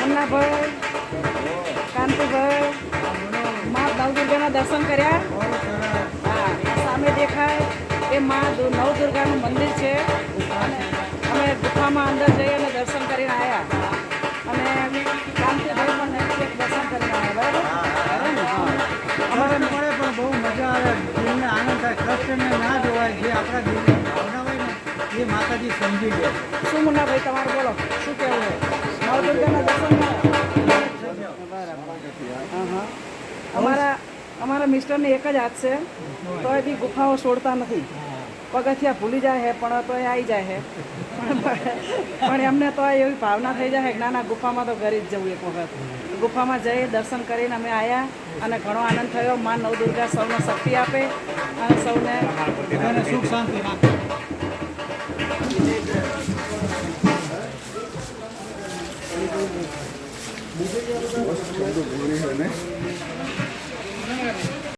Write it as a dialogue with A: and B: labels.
A: મુન્નાભાઈ કાંતિભાઈ મા નવદુર્ગાના દર્શન કર્યા. હા સામે દેખાય એ મા નવદુર્ગાનું મંદિર છે. અને અમે ગુફામાં અંદર જઈ અને દર્શન કરીને આવ્યા અને કાંતિભાઈ પણ દર્શન કરીને આવ્યા બરાબર?
B: પણ બહુ મજા આવે. દિલને આનંદ થાય. કૃષ્ણને ના જોવાય જે આપણા દિલની ભાવના હોય ને એ માતાજી સમજી ગયા
A: શું મુન્નાભાઈ તમારું બોલો. હા હા અમારા અમારા મિસ્ટરને એક જ હાથ છે. તો એ બી ગુફાઓ છોડતા નથી. પગથિયા ભૂલી જાય છે પણ તો એ આવી જાય છે પણ એમને તો એવી ભાવના થઈ જાય નાના, ગુફામાં તો ઘરે જ જવું એક વખત. ગુફામાં જઈ દર્શન કરીને અમે આવ્યા અને ઘણો આનંદ થયો. મા નવદુર્ગા સૌને શક્તિ આપે અને સૌને
B: સુખ શાંતિ 좀더 멀리 하네.